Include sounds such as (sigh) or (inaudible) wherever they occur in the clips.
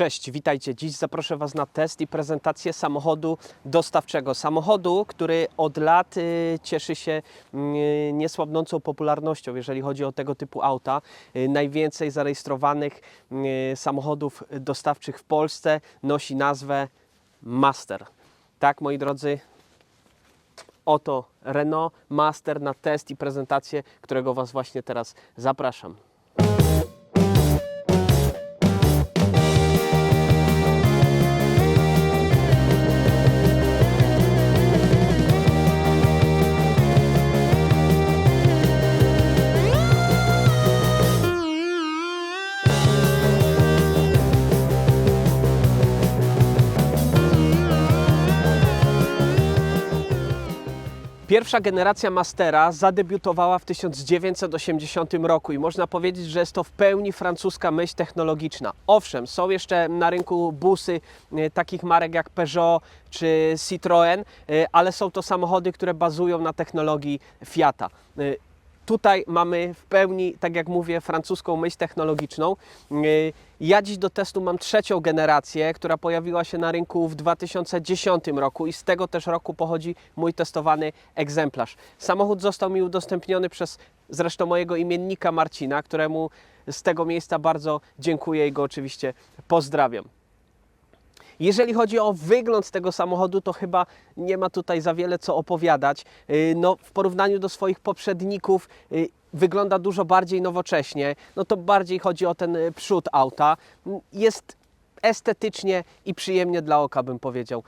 Cześć, witajcie. Dziś zaproszę Was na test i prezentację samochodu dostawczego. Samochodu, który od lat y, cieszy się y, niesłabnącą popularnością, jeżeli chodzi o tego typu auta. Y, najwięcej zarejestrowanych samochodów dostawczych w Polsce nosi nazwę Master. Tak, moi drodzy, oto Renault Master na test i prezentację, którego Was właśnie teraz zapraszam. Pierwsza generacja Mastera zadebiutowała w 1980 roku i można powiedzieć, że jest to w pełni francuska myśl technologiczna. Owszem, są jeszcze na rynku busy e, takich marek jak Peugeot czy Citroën, e, ale są to samochody, które bazują na technologii Fiata. Tutaj mamy w pełni, tak jak mówię, francuską myśl technologiczną. Yy, Ja dziś do testu mam trzecią generację, która pojawiła się na rynku w 2010 roku i z tego też roku pochodzi mój testowany egzemplarz. Samochód został mi udostępniony przez zresztą mojego imiennika Marcina, któremu z tego miejsca bardzo dziękuję i go oczywiście pozdrawiam. Jeżeli chodzi o wygląd tego samochodu, to chyba nie ma tutaj za wiele co opowiadać. Yy, No, w porównaniu do swoich poprzedników yy, wygląda dużo bardziej nowocześnie. No to bardziej chodzi o ten y, przód auta. Jest estetycznie i przyjemnie dla oka, bym powiedział.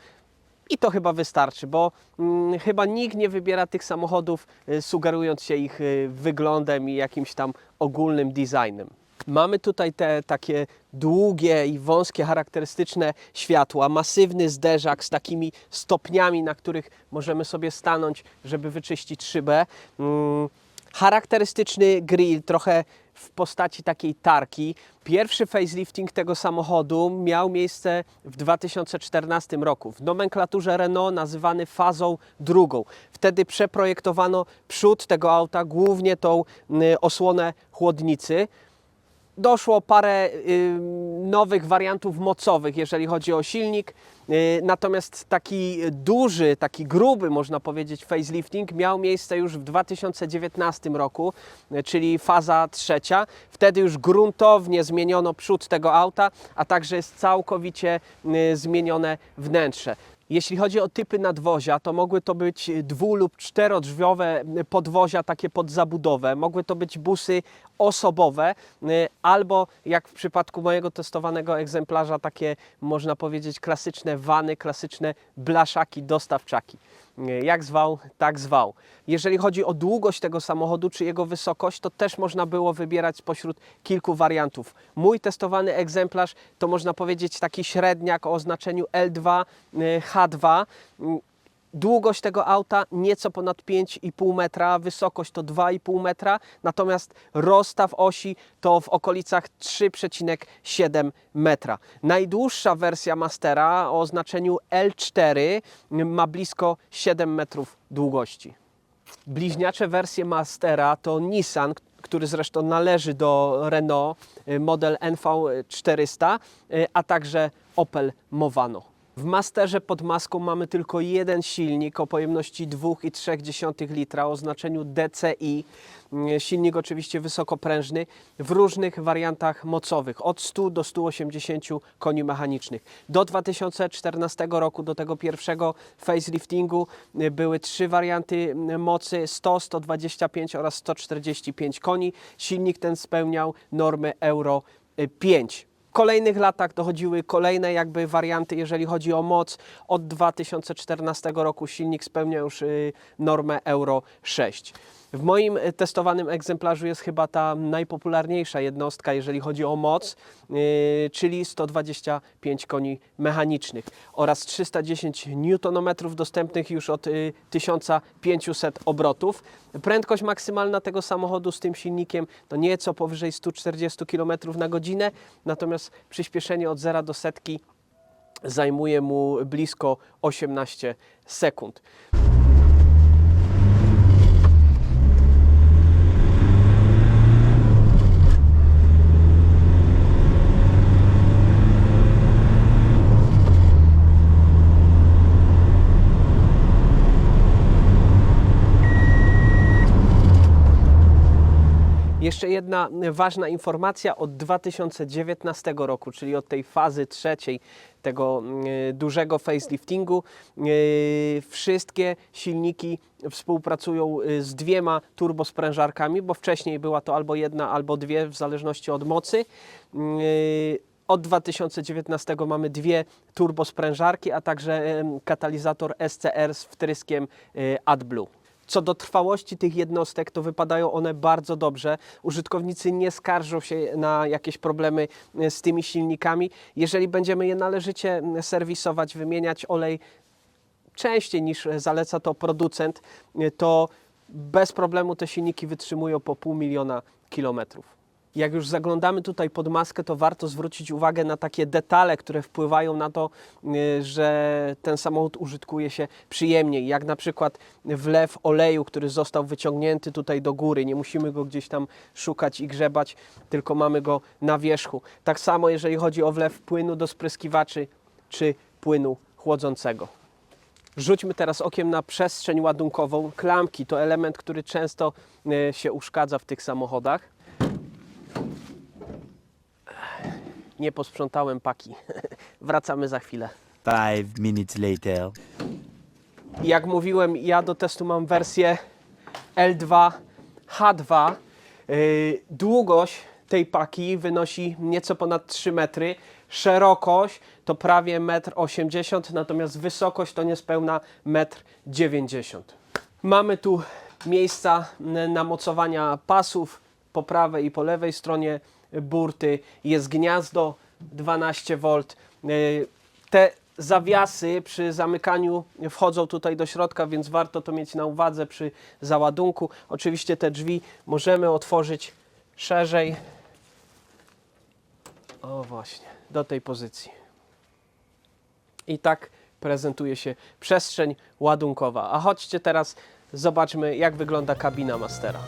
I to chyba wystarczy, bo mm, chyba nikt nie wybiera tych samochodów y, sugerując się ich y, wyglądem i jakimś tam ogólnym designem. Mamy tutaj te takie długie i wąskie, charakterystyczne światła, masywny zderzak z takimi stopniami, na których możemy sobie stanąć, żeby wyczyścić szybę. Mm, charakterystyczny grill, trochę w postaci takiej tarki. Pierwszy facelifting tego samochodu miał miejsce w 2014 roku. W nomenklaturze Renault nazywany fazą drugą. Wtedy przeprojektowano przód tego auta, głównie tą y, osłonę chłodnicy doszło parę y, nowych wariantów mocowych, jeżeli chodzi o silnik. Y, natomiast taki duży, taki gruby, można powiedzieć, facelifting miał miejsce już w 2019 roku, y, czyli faza trzecia. Wtedy już gruntownie zmieniono przód tego auta, a także jest całkowicie zmienione wnętrze. Jeśli chodzi o typy nadwozia, to mogły to być dwu- lub czterodrzwiowe podwozia, takie pod zabudowę. Mogły to być busy osobowe, y, albo jak w przypadku mojego testowanego egzemplarza, takie można powiedzieć klasyczne wany, klasyczne blaszaki, dostawczaki. Y, Jak zwał, tak zwał. Jeżeli chodzi o długość tego samochodu czy jego wysokość, to też można było wybierać spośród kilku wariantów. Mój testowany egzemplarz to można powiedzieć taki średniak o oznaczeniu L2, y, H2. Mm, Długość tego auta nieco ponad 5,5 metra, wysokość to 2,5 metra, natomiast rozstaw osi to w okolicach 3,7 metra. Najdłuższa wersja Mastera o oznaczeniu L4 ma blisko 7 metrów długości. Bliźniacze wersje Mastera to Nissan, który zresztą należy do Renault, y, model NV400, y, a także Opel Movano. W Masterze pod maską mamy tylko jeden silnik o pojemności 2,3 litra o znaczeniu DCI. Mm, Silnik oczywiście wysokoprężny w różnych wariantach mocowych od 100 do 180 koni mechanicznych. Do 2014 roku, do tego pierwszego faceliftingu y, były trzy warianty y, mocy 100, 125 oraz 145 koni. Silnik ten spełniał normy Euro y, 5. Kolejnych latach dochodziły kolejne jakby warianty, jeżeli chodzi o moc. Od 2014 roku silnik spełnia już y, normę Euro 6. W moim y, testowanym egzemplarzu jest chyba ta najpopularniejsza jednostka, jeżeli chodzi o moc, y, czyli 125 koni mechanicznych oraz 310 Nm dostępnych już od y, 1500 obrotów. Prędkość maksymalna tego samochodu z tym silnikiem to nieco powyżej 140 km na godzinę, natomiast przyspieszenie od 0 do setki zajmuje mu blisko 18 sekund. Jeszcze jedna ważna informacja od 2019 roku, czyli od tej fazy trzeciej tego y, dużego faceliftingu. y, Wszystkie silniki współpracują y, z dwiema turbosprężarkami, bo wcześniej była to albo jedna, albo dwie, w zależności od mocy. Y, Od 2019 mamy dwie turbosprężarki, a także katalizator SCR z wtryskiem AdBlue. Co do trwałości tych jednostek, to wypadają one bardzo dobrze. Użytkownicy nie skarżą się na jakieś problemy y, z tymi silnikami. Jeżeli będziemy je należycie serwisować, wymieniać olej częściej niż zaleca to producent, y, to bez problemu te silniki wytrzymują po pół miliona kilometrów. Jak już zaglądamy tutaj pod maskę, to warto zwrócić uwagę na takie detale, które wpływają na to, y, że ten samochód użytkuje się przyjemniej. Jak na przykład wlew oleju, który został wyciągnięty tutaj do góry. Nie musimy go gdzieś tam szukać i grzebać, tylko mamy go na wierzchu. Tak samo jeżeli chodzi o wlew płynu do spryskiwaczy czy płynu chłodzącego. Rzućmy teraz okiem na przestrzeń ładunkową. Klamki to element, który często e, się uszkadza w tych samochodach. Nie posprzątałem paki. (laughs) Wracamy za chwilę. Five minutes later. Jak mówiłem, ja do testu mam wersję L2 H2. Yy, Długość tej paki wynosi nieco ponad 3 metry. Szerokość to prawie 1,80 m, natomiast wysokość to niespełna 1,90 m. Mamy tu miejsca na mocowania pasów po prawej i po lewej stronie burty. Jest gniazdo 12 V. Yy, Te zawiasy przy zamykaniu wchodzą tutaj do środka, więc warto to mieć na uwadze przy załadunku. Oczywiście te drzwi możemy otworzyć szerzej. O właśnie, do tej pozycji. I tak prezentuje się przestrzeń ładunkowa. A chodźcie teraz zobaczmy, jak wygląda kabina Mastera.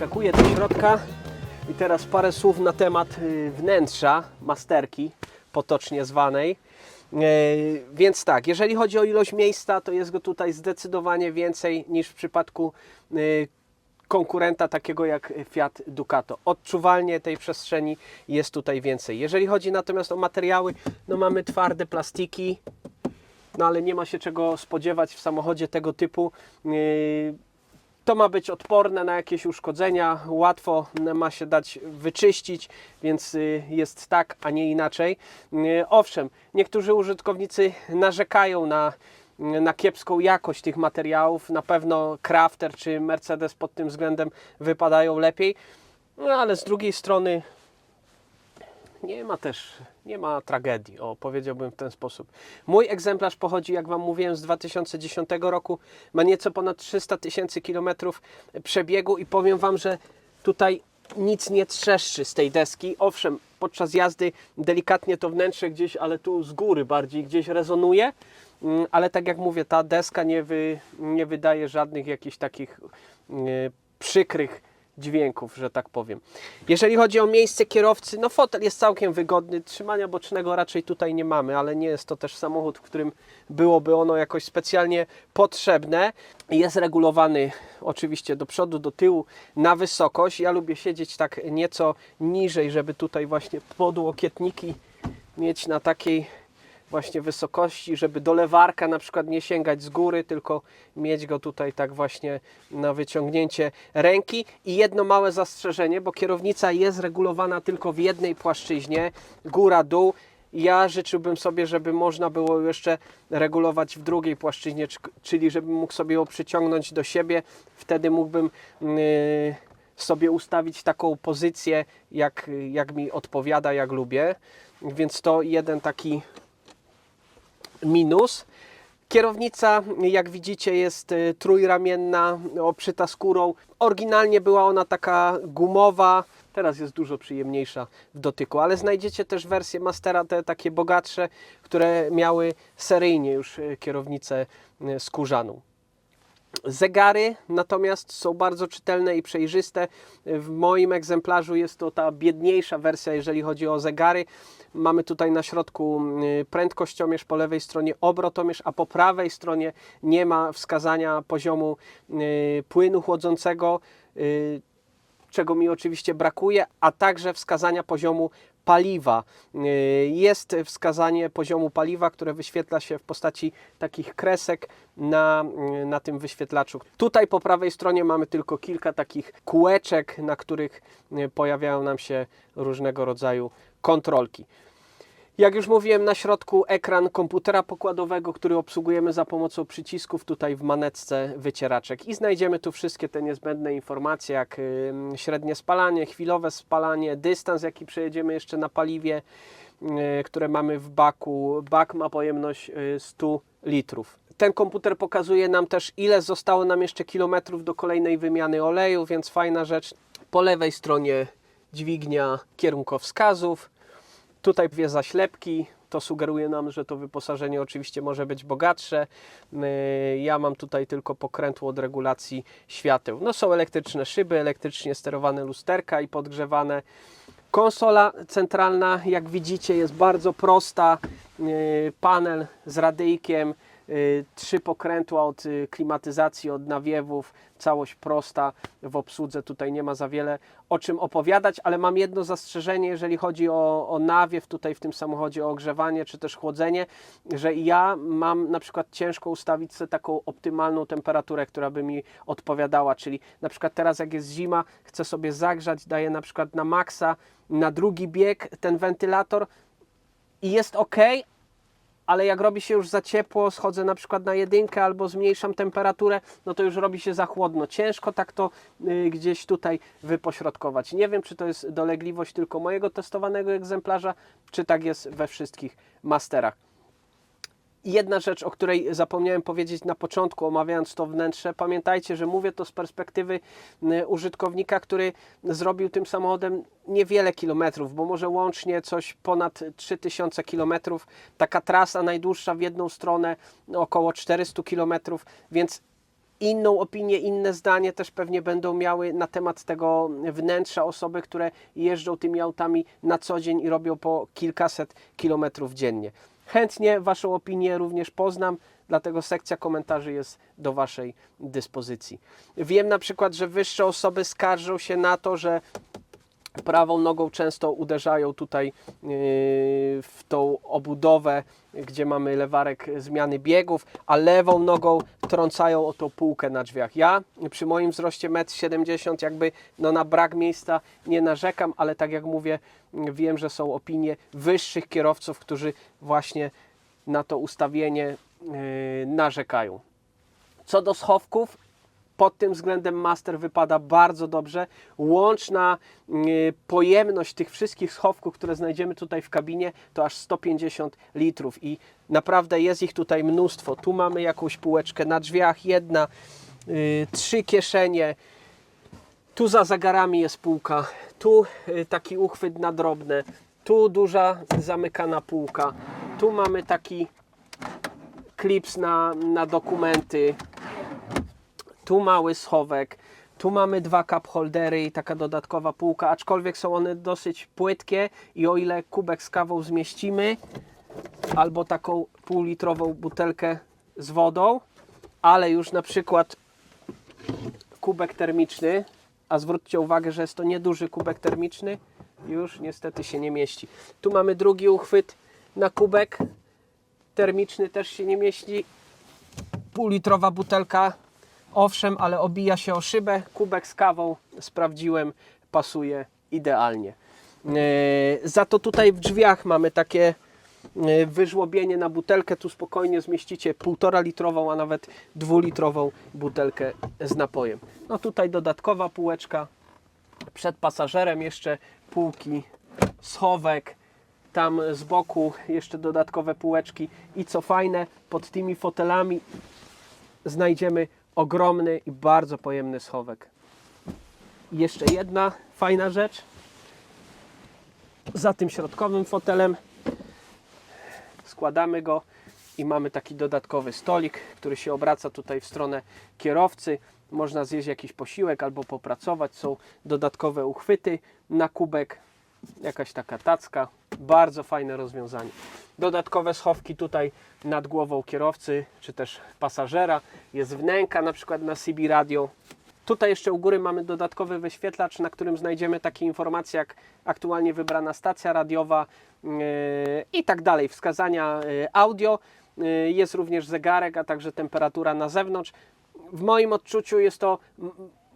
Skakuję do środka i teraz parę słów na temat y, wnętrza masterki, potocznie zwanej. E, Więc tak, jeżeli chodzi o ilość miejsca, to jest go tutaj zdecydowanie więcej niż w przypadku y, konkurenta takiego jak Fiat Ducato. Odczuwalnie tej przestrzeni jest tutaj więcej. Jeżeli chodzi natomiast o materiały, no mamy twarde plastiki, no ale nie ma się czego spodziewać w samochodzie tego typu. To ma być odporne na jakieś uszkodzenia, łatwo ma się dać wyczyścić, więc y, jest tak, a nie inaczej. Yy, Owszem, niektórzy użytkownicy narzekają na, na kiepską jakość tych materiałów. Na pewno Crafter czy Mercedes pod tym względem wypadają lepiej, no ale z drugiej strony nie ma też, nie ma tragedii, o powiedziałbym w ten sposób. Mój egzemplarz pochodzi, jak Wam mówiłem, z 2010 roku, ma nieco ponad 300 tysięcy kilometrów przebiegu i powiem Wam, że tutaj nic nie trzeszczy z tej deski. Owszem, podczas jazdy delikatnie to wnętrze gdzieś, ale tu z góry bardziej gdzieś rezonuje, Mm, ale tak jak mówię, ta deska nie, wy, nie wydaje żadnych jakichś takich e, przykrych dźwięków, że tak powiem. Jeżeli chodzi o miejsce kierowcy, no fotel jest całkiem wygodny, trzymania bocznego raczej tutaj nie mamy, ale nie jest to też samochód, w którym byłoby ono jakoś specjalnie potrzebne. Jest regulowany oczywiście do przodu, do tyłu na wysokość. Ja lubię siedzieć tak nieco niżej, żeby tutaj właśnie podłokietniki mieć na takiej właśnie wysokości, żeby do lewarka na przykład nie sięgać z góry, tylko mieć go tutaj tak właśnie na wyciągnięcie ręki. I jedno małe zastrzeżenie, bo kierownica jest regulowana tylko w jednej płaszczyźnie, góra-dół. Ja życzyłbym sobie, żeby można było jeszcze regulować w drugiej płaszczyźnie, czy- czyli żebym mógł sobie ją przyciągnąć do siebie. Wtedy mógłbym yy, sobie ustawić taką pozycję, jak, jak mi odpowiada, jak lubię. Więc to jeden taki minus. Kierownica, jak widzicie, jest y, trójramienna, obszyta skórą. Oryginalnie była ona taka gumowa, teraz jest dużo przyjemniejsza w dotyku, ale znajdziecie też wersje Mastera, te takie bogatsze, które miały seryjnie już y, kierownicę y, skórzaną. Zegary natomiast są bardzo czytelne i przejrzyste. W moim egzemplarzu jest to ta biedniejsza wersja, jeżeli chodzi o zegary. Mamy tutaj na środku y, prędkościomierz, po lewej stronie obrotomierz, a po prawej stronie nie ma wskazania poziomu y, płynu chłodzącego, y, czego mi oczywiście brakuje, a także wskazania poziomu paliwa. Y, Jest wskazanie poziomu paliwa, które wyświetla się w postaci takich kresek na, y, na tym wyświetlaczu. Tutaj po prawej stronie mamy tylko kilka takich kółeczek, na których y, pojawiają nam się różnego rodzaju kontrolki. Jak już mówiłem, na środku ekran komputera pokładowego, który obsługujemy za pomocą przycisków tutaj w manetce wycieraczek. I znajdziemy tu wszystkie te niezbędne informacje, jak y, średnie spalanie, chwilowe spalanie, dystans, jaki przejedziemy jeszcze na paliwie, y, które mamy w baku. Bak ma pojemność y, 100 litrów. Ten komputer pokazuje nam też, ile zostało nam jeszcze kilometrów do kolejnej wymiany oleju, więc fajna rzecz. Po lewej stronie dźwignia kierunkowskazów. Tutaj dwie zaślepki. To sugeruje nam, że to wyposażenie oczywiście może być bogatsze. Ja mam tutaj tylko pokrętło od regulacji świateł. No są elektryczne szyby, elektrycznie sterowane lusterka i podgrzewane. Konsola centralna, jak widzicie, jest bardzo prosta. Yy, Panel z radyjkiem, trzy pokrętła od yy, klimatyzacji, od nawiewów. Całość prosta w obsłudze. Tutaj nie ma za wiele o czym opowiadać, ale mam jedno zastrzeżenie, jeżeli chodzi o, o nawiew tutaj w tym samochodzie, o ogrzewanie czy też chłodzenie, że ja mam na przykład ciężko ustawić sobie taką optymalną temperaturę, która by mi odpowiadała, czyli na przykład teraz jak jest zima, chcę sobie zagrzać, daję na przykład na maksa, na drugi bieg ten wentylator i jest ok, ale jak robi się już za ciepło, schodzę na przykład na jedynkę albo zmniejszam temperaturę, no to już robi się za chłodno. Ciężko tak to y, gdzieś tutaj wypośrodkować. Nie wiem, czy to jest dolegliwość tylko mojego testowanego egzemplarza, czy tak jest we wszystkich masterach. Jedna rzecz, o której zapomniałem powiedzieć na początku, omawiając to wnętrze. Pamiętajcie, że mówię to z perspektywy y, użytkownika, który zrobił tym samochodem niewiele kilometrów, bo może łącznie coś ponad 3000 kilometrów. Taka trasa najdłuższa w jedną stronę około 400 kilometrów, więc inną opinię, inne zdanie też pewnie będą miały na temat tego wnętrza osoby, które jeżdżą tymi autami na co dzień i robią po kilkaset kilometrów dziennie. Chętnie Waszą opinię również poznam, dlatego sekcja komentarzy jest do Waszej dyspozycji. Wiem na przykład, że wyższe osoby skarżą się na to, że prawą nogą często uderzają tutaj yy, w tą obudowę, gdzie mamy lewarek zmiany biegów, a lewą nogą trącają o tą półkę na drzwiach. Ja przy moim wzroście 1,70 m jakby no na brak miejsca nie narzekam, ale tak jak mówię, wiem, że są opinie wyższych kierowców, którzy właśnie na to ustawienie yy, narzekają. Co do schowków, pod tym względem Master wypada bardzo dobrze. Łączna y, pojemność tych wszystkich schowków, które znajdziemy tutaj w kabinie, to aż 150 litrów i naprawdę jest ich tutaj mnóstwo. Tu mamy jakąś półeczkę na drzwiach, jedna, y, trzy kieszenie. Tu za zagarami jest półka, tu y, taki uchwyt na drobne, tu duża zamykana półka, tu mamy taki klips na, na dokumenty, tu mały schowek, tu mamy dwa cup holdery i taka dodatkowa półka, aczkolwiek są one dosyć płytkie i o ile kubek z kawą zmieścimy, albo taką półlitrową butelkę z wodą, ale już na przykład kubek termiczny, a zwróćcie uwagę, że jest to nieduży kubek termiczny, już niestety się nie mieści. Tu mamy drugi uchwyt na kubek termiczny, też się nie mieści. Półlitrowa butelka Owszem, ale obija się o szybę. Kubek z kawą sprawdziłem, pasuje idealnie. E, Za to tutaj w drzwiach mamy takie e, wyżłobienie na butelkę. Tu spokojnie zmieścicie półtora litrową, a nawet dwulitrową butelkę z napojem. No tutaj dodatkowa półeczka. Przed pasażerem jeszcze półki, schowek. Tam z boku jeszcze dodatkowe półeczki. I co fajne, pod tymi fotelami znajdziemy ogromny i bardzo pojemny schowek. Jeszcze jedna fajna rzecz. Za tym środkowym fotelem składamy go. I mamy taki dodatkowy stolik, który się obraca tutaj w stronę kierowcy. Można zjeść jakiś posiłek albo popracować. Są dodatkowe uchwyty na kubek, jakaś taka tacka. Bardzo fajne rozwiązanie. Dodatkowe schowki tutaj nad głową kierowcy czy też pasażera. Jest wnęka na przykład na CB radio. Tutaj jeszcze u góry mamy dodatkowy wyświetlacz, na którym znajdziemy takie informacje jak aktualnie wybrana stacja radiowa yy, i tak dalej, wskazania yy, audio. Yy, Jest również zegarek, a także temperatura na zewnątrz. W moim odczuciu jest to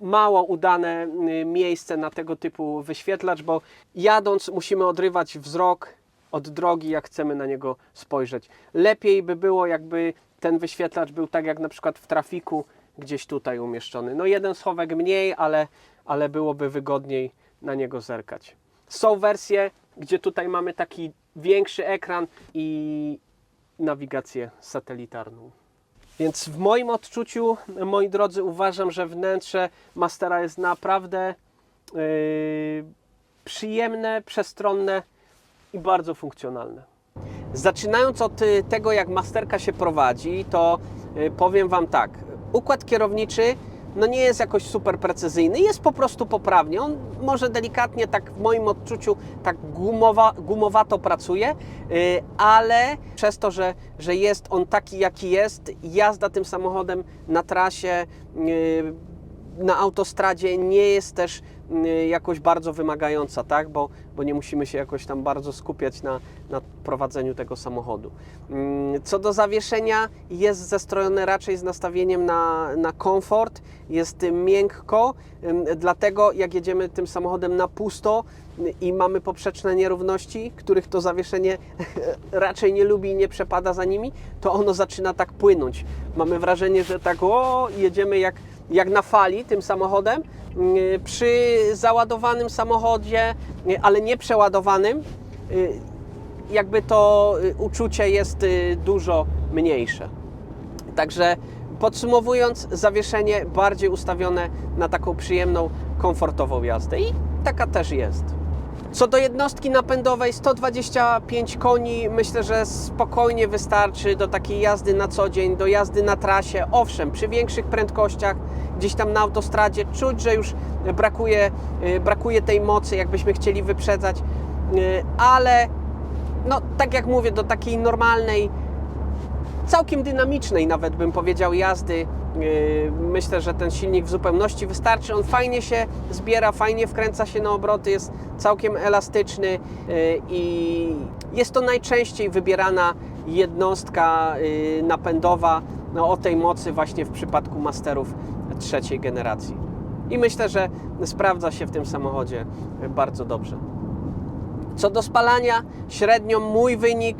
mało udane y, miejsce na tego typu wyświetlacz, bo jadąc musimy odrywać wzrok od drogi, jak chcemy na niego spojrzeć. Lepiej by było, jakby ten wyświetlacz był tak jak na przykład w trafiku, gdzieś tutaj umieszczony. No jeden schowek mniej, ale, ale byłoby wygodniej na niego zerkać. Są wersje, gdzie tutaj mamy taki większy ekran i nawigację satelitarną. Więc w moim odczuciu, moi drodzy, uważam, że wnętrze Mastera jest naprawdę yy, przyjemne, przestronne i bardzo funkcjonalne. Zaczynając od y, tego, jak masterka się prowadzi, to y, powiem Wam tak. Układ kierowniczy no nie jest jakoś super precyzyjny, jest po prostu poprawnie. On może delikatnie, tak w moim odczuciu, tak gumowa, gumowato pracuje, y, ale przez to, że, że jest on taki, jaki jest, jazda tym samochodem na trasie, y, na autostradzie nie jest też jakoś bardzo wymagająca, tak? bo, bo nie musimy się jakoś tam bardzo skupiać na, na prowadzeniu tego samochodu. Mm, Co do zawieszenia, jest zestrojone raczej z nastawieniem na, na komfort, jest y, miękko, dlatego jak jedziemy tym samochodem na pusto y, i mamy poprzeczne nierówności, których to zawieszenie (laughs) raczej nie lubi i nie przepada za nimi, to ono zaczyna tak płynąć. Mamy wrażenie, że tak o, jedziemy jak jak na fali tym samochodem. Yy, Przy załadowanym samochodzie, yy, ale nie przeładowanym, yy, jakby to yy, uczucie jest dużo mniejsze. Także podsumowując, zawieszenie bardziej ustawione na taką przyjemną, komfortową jazdę i taka też jest. Co do jednostki napędowej 125 koni, myślę, że spokojnie wystarczy do takiej jazdy na co dzień, do jazdy na trasie. Owszem, przy większych prędkościach, gdzieś tam na autostradzie czuć, że już brakuje, y, brakuje tej mocy, jakbyśmy chcieli wyprzedzać, Y, ale no, tak jak mówię, do takiej normalnej, całkiem dynamicznej nawet bym powiedział jazdy. Yy, Myślę, że ten silnik w zupełności wystarczy. On fajnie się zbiera, fajnie wkręca się na obroty, jest całkiem elastyczny yy, i jest to najczęściej wybierana jednostka yy, napędowa no, o tej mocy właśnie w przypadku masterów trzeciej generacji. I myślę, że sprawdza się w tym samochodzie bardzo dobrze. Co do spalania, średnio mój wynik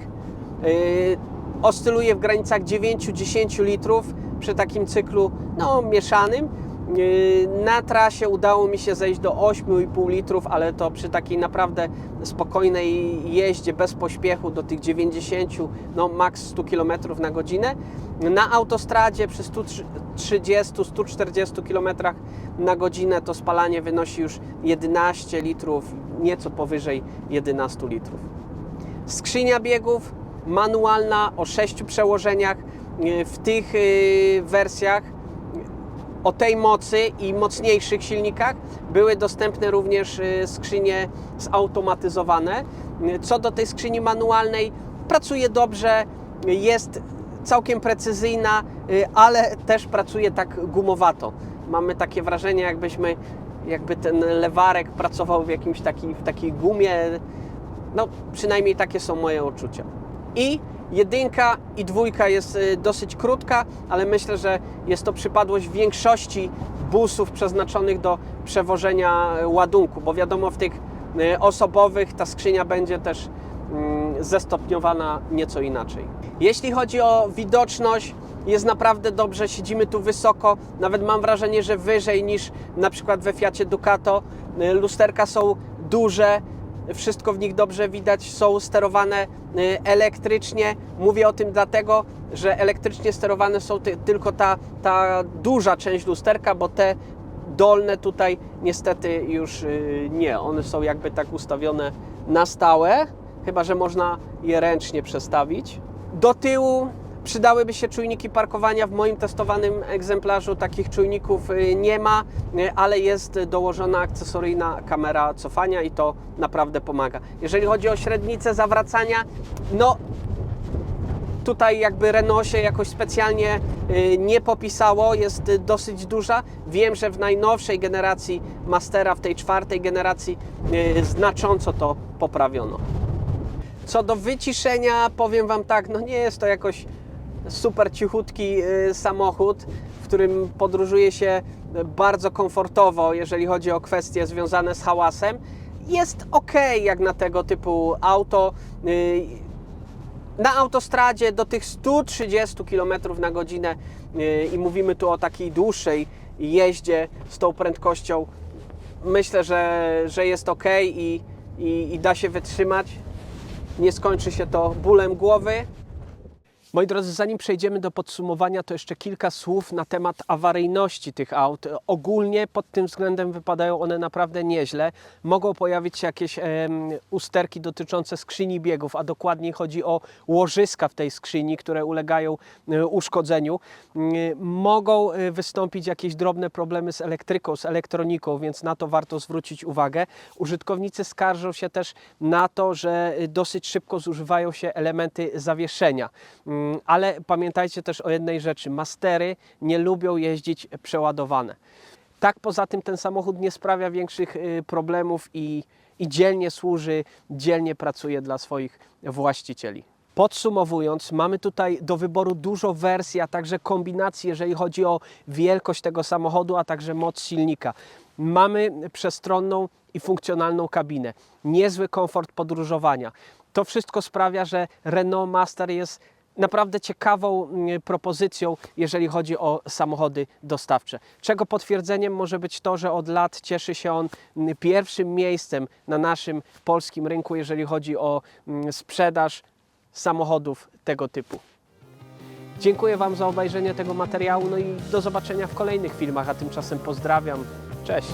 oscyluje w granicach 9-10 litrów przy takim cyklu no, mieszanym. Yy, Na trasie udało mi się zejść do 8,5 litrów, ale to przy takiej naprawdę spokojnej jeździe, bez pośpiechu do tych 90, no maks 100 km na godzinę. Na autostradzie przy 130-140 km na godzinę to spalanie wynosi już 11 litrów, nieco powyżej 11 litrów. Skrzynia biegów manualna o sześciu przełożeniach. Yy, W tych yy, wersjach o tej mocy i mocniejszych silnikach były dostępne również y, skrzynie zautomatyzowane. Y, Co do tej skrzyni manualnej, pracuje dobrze, y, jest całkiem precyzyjna, y, ale też pracuje tak gumowato. Mamy takie wrażenie, jakbyśmy, jakby ten lewarek pracował w jakimś taki, w takiej gumie. No, przynajmniej takie są moje odczucia. I jedynka i dwójka jest y, dosyć krótka, ale myślę, że jest to przypadłość większości busów przeznaczonych do przewożenia y, ładunku, bo wiadomo, w tych y, osobowych ta skrzynia będzie też mm, zestopniowana nieco inaczej. Jeśli chodzi o widoczność, jest naprawdę dobrze, siedzimy tu wysoko, nawet mam wrażenie, że wyżej niż na przykład we Fiacie Ducato. Lusterka są duże, wszystko w nich dobrze widać, są sterowane y, elektrycznie. Mówię o tym dlatego, że elektrycznie sterowane są ty, tylko ta, ta duża część lusterka, bo te dolne tutaj niestety już y, nie. One są jakby tak ustawione na stałe, chyba że można je ręcznie przestawić. Do tyłu Przydałyby się czujniki parkowania. W moim testowanym egzemplarzu takich czujników y, nie ma, y, ale jest dołożona akcesoryjna kamera cofania i to naprawdę pomaga. Jeżeli chodzi o średnicę zawracania, no tutaj jakby Renault się jakoś specjalnie y, nie popisało, jest dosyć duża. Wiem, że w najnowszej generacji Mastera, w tej czwartej generacji znacząco to poprawiono. Co do wyciszenia, powiem Wam tak, no nie jest to jakoś super cichutki y, samochód, w którym podróżuje się bardzo komfortowo, jeżeli chodzi o kwestie związane z hałasem. Jest ok jak na tego typu auto. Y, na autostradzie do tych 130 km na godzinę yy, i mówimy tu o takiej dłuższej jeździe z tą prędkością, myślę, że, że jest ok i, i, i da się wytrzymać. Nie skończy się to bólem głowy. Moi drodzy, zanim przejdziemy do podsumowania, to jeszcze kilka słów na temat awaryjności tych aut. Ogólnie pod tym względem wypadają one naprawdę nieźle. Mogą pojawić się jakieś em, usterki dotyczące skrzyni biegów, a dokładniej chodzi o łożyska w tej skrzyni, które ulegają e, uszkodzeniu. Mm, Mogą e, wystąpić jakieś drobne problemy z elektryką, z elektroniką, więc na to warto zwrócić uwagę. Użytkownicy skarżą się też na to, że e, dosyć szybko zużywają się elementy zawieszenia. Mm, Ale pamiętajcie też o jednej rzeczy: mastery nie lubią jeździć przeładowane. Tak poza tym ten samochód nie sprawia większych y, problemów i, i dzielnie służy, dzielnie pracuje dla swoich właścicieli. Podsumowując, mamy tutaj do wyboru dużo wersji, a także kombinacji, jeżeli chodzi o wielkość tego samochodu, a także moc silnika. Mamy przestronną i funkcjonalną kabinę, niezły komfort podróżowania. To wszystko sprawia, że Renault Master jest naprawdę ciekawą mm, propozycją, jeżeli chodzi o samochody dostawcze. Czego potwierdzeniem może być to, że od lat cieszy się on mm, pierwszym miejscem na naszym polskim rynku, jeżeli chodzi o mm, sprzedaż samochodów tego typu. Dziękuję Wam za obejrzenie tego materiału, no i do zobaczenia w kolejnych filmach, a tymczasem pozdrawiam. Cześć!